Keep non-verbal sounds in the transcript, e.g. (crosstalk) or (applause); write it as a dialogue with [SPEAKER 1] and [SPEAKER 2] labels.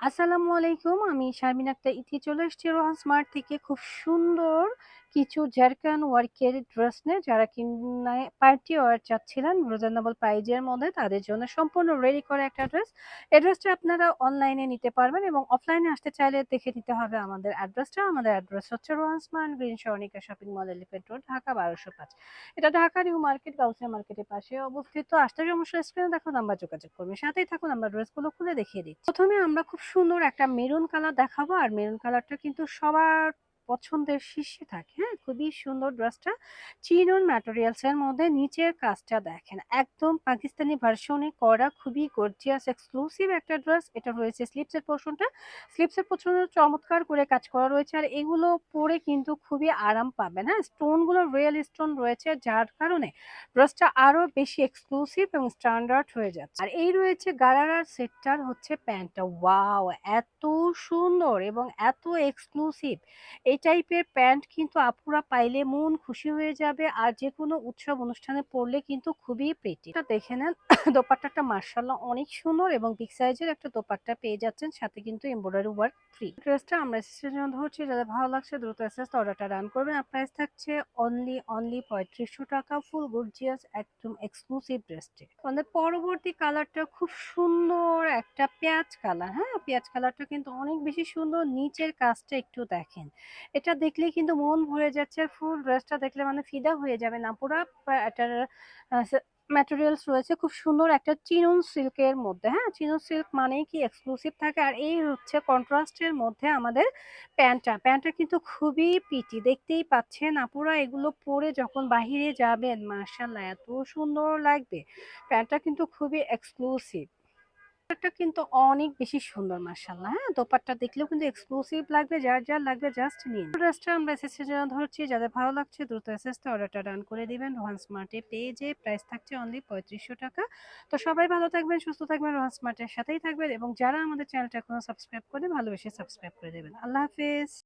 [SPEAKER 1] আসসালামু আলাইকুম। আমি শারমিন আক্তার ইতি চলে এসেছি রোহান স্মার্ট থেকে খুব সুন্দর কিছু জারকান ওয়ার্কের ড্রেস নিয়ে যারা কিনা পার্টি ওয়্যার চাচ্ছিলেন, রিজনেবল প্রাইজের মধ্যে তাদের জন্য সম্পূর্ণ রেডি করা একটা ড্রেস। এই ড্রেসটা আপনারা অনলাইনে নিতে পারবেন এবং অফলাইনে আসতে চাইলে দেখে নিতে হবে আমাদের অ্যাড্রেসটা। আমাদের অ্যাড্রেস হচ্ছে Rohan smart green Saranika shopping mall elephant road Dhaka ১২০৫। এটা ঢাকা নিউ মার্কেট গাউসিয়া মার্কেটের পাশে অবস্থিত। আসতে সমস্যা স্ক্রিনে দেখো নাম্বার যোগাযোগ করবেন। সাথেই থাকুন, আমরা ড্রেসগুলো খুলে দেখিয়ে দিচ্ছি। প্রথমে আমরা খুব সুন্দর একটা মেরুন কালার দেখাবো আর মেরুন কালারটা কিন্তু সবার পছন্দের শীর্ষে থাকে। হ্যাঁ খুবই সুন্দর ড্রেসটা। চিনন ম্যাটেরিয়ালস এর মধ্যে নিচের কাজটা দেখেন। একদম পাকিস্তানি ভার্সনে করা, খুবই গর্জিয়াস এক্সক্লুসিভ একটা ড্রেস এটা রয়েছে স্লিপসের পোর্শনটা স্লিপসের পোর্শনে চমৎকার করে কাজ করা রয়েছে। আর এগুলো পরে কিন্তু খুবই আরাম পাবেন। হ্যাঁ স্টোনগুলো রিয়েল স্টোন রয়েছে। যার কারণে ড্রেসটা আরও বেশি এক্সক্লুসিভ এবং স্ট্যান্ডার্ড হয়ে যাচ্ছে। আর এই রয়েছে গারারার সেটটার হচ্ছে প্যান্টটা। ওয়াও, এত সুন্দর এবং এত এক্সক্লুসিভ এই টাইপের প্যান্ট কিন্তু আপুরা পাইলে মন খুশি হয়ে যাবে আর যে কোনো উৎসব অনুষ্ঠানে পরলে কিন্তু খুবই এটা দেখে নেন, (coughs) দোপাট্টাটা মার্শাল্লাহ অনেক সুন্দর এবং বিগ সাইজের একটা দোপাট্টা পেয়ে যাচ্ছেন, সাথে কিন্তু এমব্রয়ডারি ওয়ার্ক ফ্রি ড্রেসটা আমরা জন্য ধরছি, যাদের ভালো লাগছে দ্রুত এসেস অর্ডারটা রান করবেন। আর প্রাইস থাকছে অনলি অনলি পঁয়ত্রিশশো টাকা ফুল গর্জিয়াস একদম এক্সক্লুসিভ ড্রেসটি আমাদের পরবর্তী কালারটা খুব সুন্দর একটা পেঁয়াজ কালার হ্যাঁ? পেঁয়াজ কালারটা কিন্তু অনেক বেশি সুন্দর, নিচের কাজটা একটু দেখেন। এটা দেখলে কিন্তু মন ভরে যাচ্ছে ফুল ড্রেসটা দেখলে মানে ফিদা হয়ে যাবে না। পুরা এটার ম্যাটেরিয়ালস রয়েছে খুব সুন্দর একটা চিনুন সিল্কের মধ্যে হ্যাঁ? চিনুন সিল্ক মানেই কি এক্সক্লুসিভ থাকে আর এই হচ্ছে কন্ট্রাস্টের মধ্যে আমাদের প্যান্টটা। প্যান্টটা কিন্তু খুবই পিটি দেখতেই পাচ্ছেন আপুরা এগুলো পরে যখন বাহিরে যাবেন মার্শাল্লাহ এত সুন্দর লাগবে। প্যান্টটা কিন্তু খুবই এক্সক্লুসিভ দোপাট্টা কিন্তু অনেক বেশি সুন্দর মার্শাল্লাহ হ্যাঁ দোপাট্টা দেখলেও কিন্তু এক্সক্লুসিভ লাগবে, যার যার লাগবে জাস্ট নিন। ড্রেসটা আমরা এসেছে জন্য ধরছি, যাদের ভালো লাগছে দ্রুত এসএসতে অর্ডারটা ডান করে দিবেন। রোহান স্মার্টে পেজে প্রাইস থাকছে অনলি পঁয়ত্রিশশো টাকা। তো সবাই ভালো থাকবেন, সুস্থ থাকবেন রোহান স্মার্টের সাথেই থাকবেন এবং যারা আমাদের চ্যানেলটা এখনও সাবস্ক্রাইব করে ভালোবেসে সাবস্ক্রাইব করে দেবেন। আল্লাহ হাফেজ।